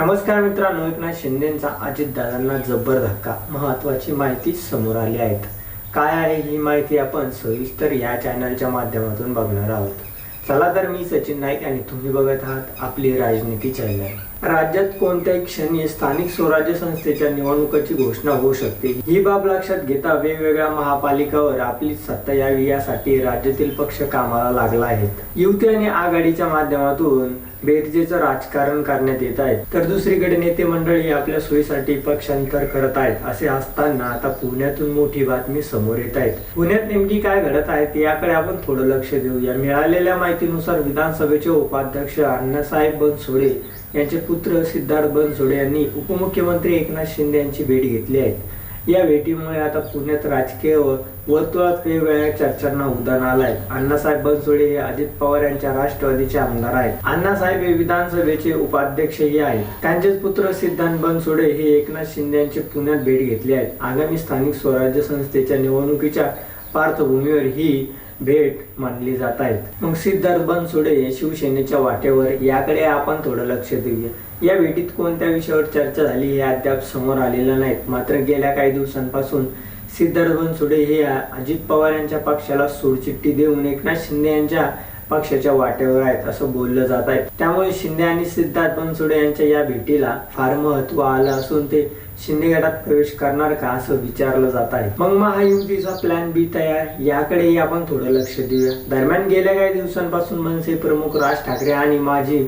नमस्कार मित्रांनो एकनाथ शिंदेचा अजितदादांना जबर धक्का. महत्वाची माहिती समोर आली आहेत. काय आहे ही माहिती आपण सविस्तर या चॅनलच्या माध्यमातून बघणार आहोत. चला तर मी सचिन नाईक आणि तुम्ही बघत आहात आपली राजनीती चॅनल राज्यात कोणत्याही क्षणी स्थानिक स्वराज्य संस्थेच्या निवडणुकीची घोषणा होऊ शकते. ही बाब लक्षात घेता वेगवेगळ्या महापालिकावर आपली सत्ता यावी यासाठी राज्यातील पक्ष कामाला लागला आहेत. युती आणि आघाडीच्या माध्यमातून बेरजेचं राजकारण करण्यात येत आहे. तर दुसरीकडे नेते मंडळी आपल्या सोयीसाठी पक्षांतर करत आहेत असे असताना आता पुण्यातून मोठी बातमी समोर येत आहेत. पुण्यात नेमकी काय घडत आहे याकडे आपण थोडं लक्ष देऊया. मिळालेल्या माहितीनुसार विधानसभेचे उपाध्यक्ष अण्णासाहेब बनसोडे यांचे पुत्र सिद्धार्थ बनसोडे यांनी उपमुख्यमंत्री एकनाथ शिंदे यांची भेट घेतली आहे. या भेटीमुळे आता पुण्यात राजकीय व वर्तुळात वेगवेगळ्या चर्चांना उदाहरण आलाय. अण्णासाहेब बनसोडे हे अजित पवार यांच्या राष्ट्रवादीचे आमदार आहेत. अण्णासाहेब हे विधानसभेचे उपाध्यक्षही आहेत. त्यांचेच पुत्र सिद्धांत बनसोडे हे एकनाथ शिंदे यांची पुण्यात भेट घेतली आहे. आगामी स्थानिक स्वराज्य संस्थेच्या निवडणुकीच्या पार्श्वभूमीवर ही भेट मानली जात आहेत मग सिद्धार्थ बनसोडे हे शिवसेनेच्या वाटेवर याकडे आपण थोडं लक्ष देऊया. या भेटीत कोणत्या विषयावर चर्चा झाली हे अद्याप समोर आलेलं नाहीत. मात्र गेल्या काही दिवसांपासून सिद्धार्थ बनसोडे हे अजित पवार यांच्या पक्षाला सोडचिठ्ठी देऊन एकनाथ शिंदे यांच्या पक्षाच्या वाटेवर आहेत असं बोललं जात आहे. त्यामुळे शिंदे आणि सिद्धार्थ बनसोडे यांच्या या भेटीला फार महत्त्व आलं असून ते शिंदे गटात प्रवेश करणार का असं विचारलं जात आहे. मग महायुतीचा प्लॅन बी तयार? याकडेही आपण थोडं लक्ष देऊया. दरम्यान गेल्या काही दिवसांपासून मनसे प्रमुख राज ठाकरे आणि माजी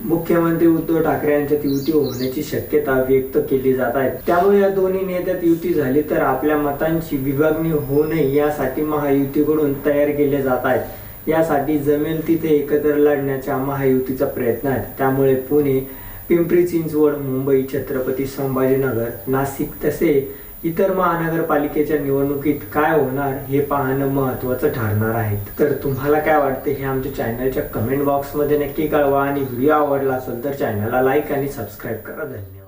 मुख्यमंत्री उद्धव ठाकरे यांच्यात युती होण्याची शक्यता व्यक्त केली जात आहे. त्यामुळे या दोन्ही नेत्यात युती झाली तर आपल्या मतांची विभागणी होऊ नये यासाठी महायुतीकडून तयार केले जात आहेत यासाठी जमेल तिथे एकत्र लढण्याचा महायुतीचा प्रयत्न आहे. त्यामुळे पुणे पिंपरी चिंचवड मुंबई छत्रपती संभाजीनगर नाशिक तसे इतर महानगरपालिकेच्या निवडणुकीत काय होणार हे पाहणं महत्वाचं ठरणार आहे. तर तुम्हाला काय वाटतं हे आमच्या चॅनलच्या कमेंट बॉक्समध्ये नक्की कळवा आणि व्हिडिओ आवडला असेल तर चॅनलला लाईक आणि सबस्क्राईब करा. धन्यवाद.